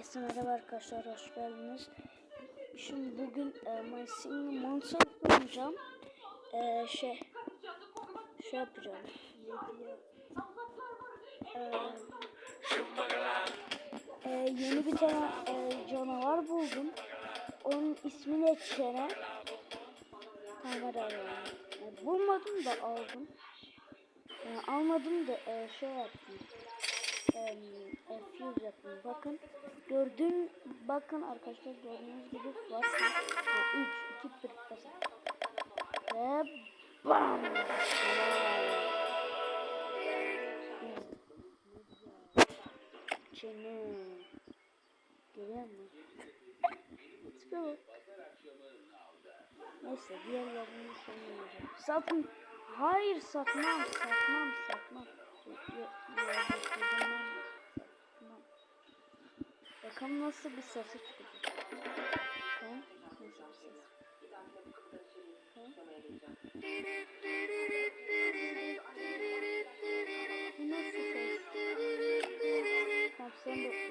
Herkese merhaba arkadaşlar, hoş geldiniz. Şimdi bugün e, My Single Monster oynayacağım. E, şey, şey yapacağım. E, e, yeni bir tane e, canavar buldum. Onun ismi ne Çene? Kamera. E, bulmadım da aldım. Yani almadım da e, şey yaptım e, fuse yapın. Bakın gördüğün bakın arkadaşlar gördüğünüz gibi var. 3 2 1 basın. Ve bam. Çene. Görüyor musun? Let's go. Neyse diğerlerini sonlayacağım. Satın. Hayır satmam satmam satmam. Bakalım nasıl bir sesi çıkacak. Bakalım nasıl bir ses. Bu nasıl ses? Tamam sen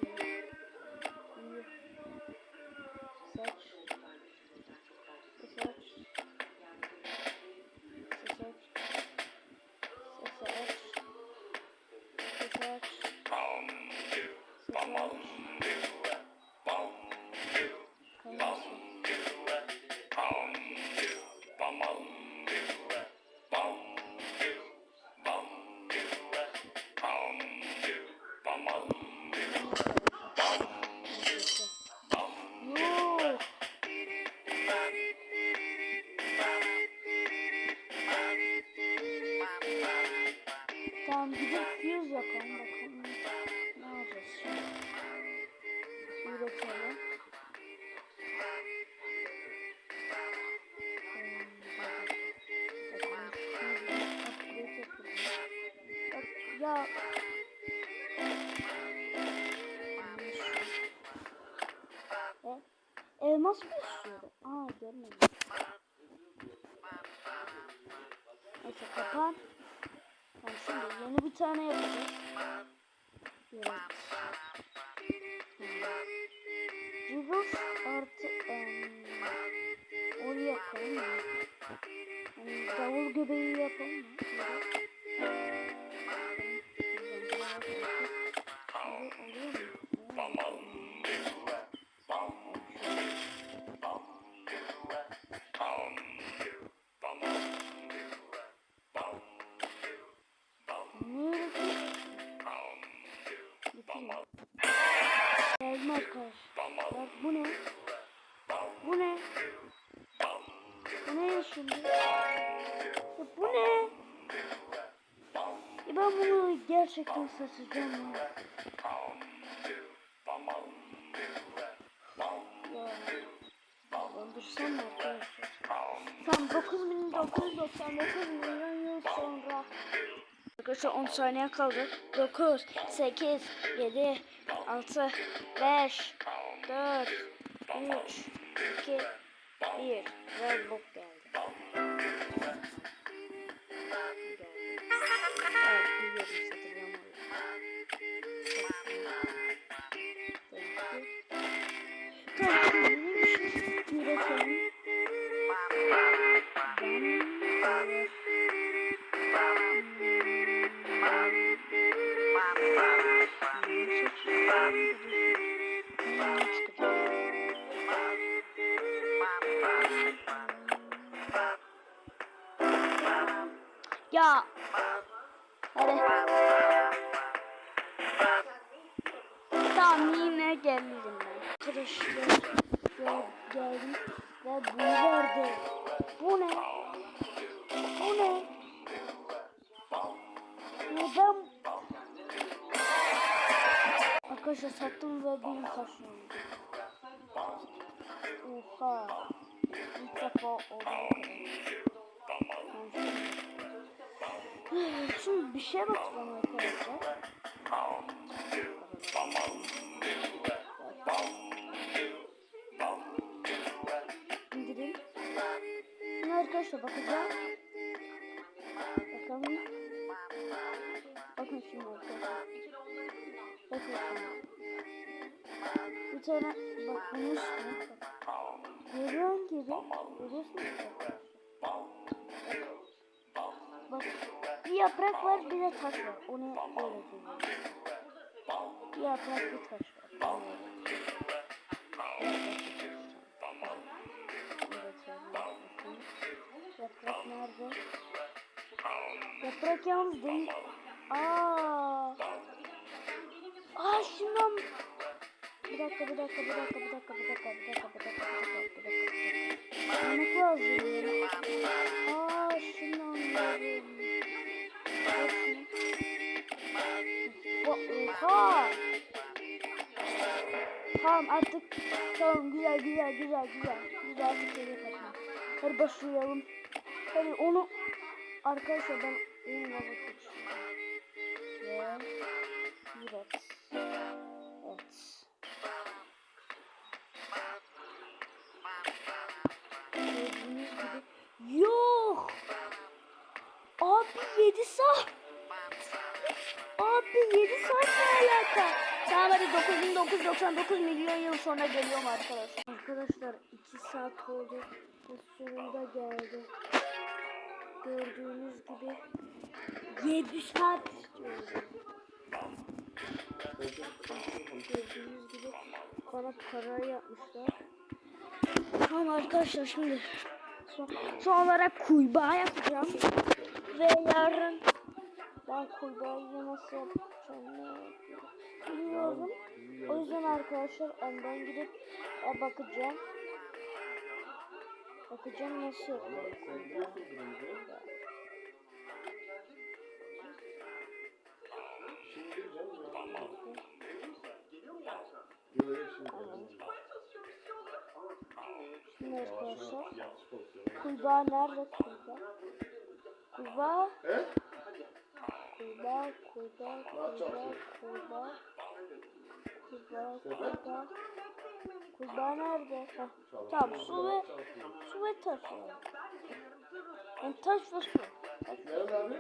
Üretelim. Ya e, elmas mı istiyordu? Aa görmedim. Neyse kapan. Tamam şimdi yeni bir tane yapacağız. Evet. Artı um, onu yapalım mı? Yani davul göbeği yapalım mı? Geldim arkadaşlar. Bu ne? Bu ne? Bu ne şimdi? Ya bu ne? Ya ben bunu gerçekten satacağım. Ya. Öldürsem mi arkadaşlar? Tam 9999 milyon yıl sonra. Arkadaşlar 10 saniye kaldı. 9, 8, 7, 6, 5, 4, 3, 2, 1. Ve bok geldi. Evet, biliyorum Ya. Hadi. Tamam yine geldim ben. Arkadaşlar gel, geldim ve bunu verdi. Bu ne? Bu ne? Arkadaşlar sattım ve bin taşıyorum. Oha. İlk defa oldu. Şimdi bir şey bakacağım arkadaşlar. Şimdi arkadaşlar bakacağım. Bir tane bak üstüne bak. Görüyorsun gibi. Görüyorsun. Bak bir yaprak var bir de taş var. Onu öğreteceğim. Bir yaprak bir taş var. Yaprak nerede? Yaprak yalnız değil. Aa. Aa şundan. Bir dakika bir dakika bir dakika bir dakika bir dakika bir dakika bir dakika bir dakika bir dakika. Yemek ya. Aa şunu. Ba- Oha. Tamam artık tamam güzel güzel güzel güzel. Güzel bir şey yapalım. Hadi başlayalım. Hadi onu arkadaşlar ben onunla bakacağım. Ve evet. 7 saat. Abi 7 saat ne alaka? Tamam hadi 9999 milyon yıl sonra geliyorum arkadaşlar. Arkadaşlar 2 saat oldu. Ve sonunda geldi. Gördüğünüz gibi 7 saat. Gördüğünüz gibi bana para yapmışlar. Tamam arkadaşlar şimdi son, son olarak kuybağa yapacağım. Ve yarın ben kurbağayı nasıl yapacağım ne bilmiyorum. O yüzden arkadaşlar önden gidip bakacağım. Bakacağım nasıl yapıyorum. Şimdi arkadaşlar kurbağa nerede kurbağa? Kuba. He? Kuba, kuba, kuba, kuba. Kuba, kuba. Kuba nerede? Ha. Tamam su ve su ve taş. Yani taş ve su. Nerede abi?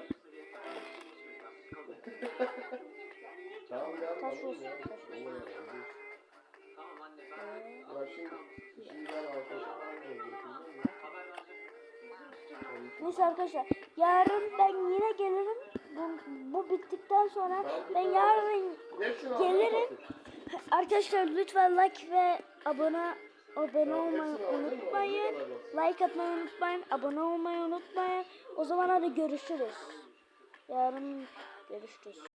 tamam, taş ve su. Tamam anne ben. Şimdi, şimdi ben arkadaşım. Neyse arkadaşlar yarın ben yine gelirim. Bu, bu bittikten sonra ben yarın Gelirim. Arkadaşlar lütfen like ve abone abone olmayı unutmayın. Like atmayı unutmayın. Abone olmayı unutmayın. O zaman hadi görüşürüz. Yarın görüşürüz.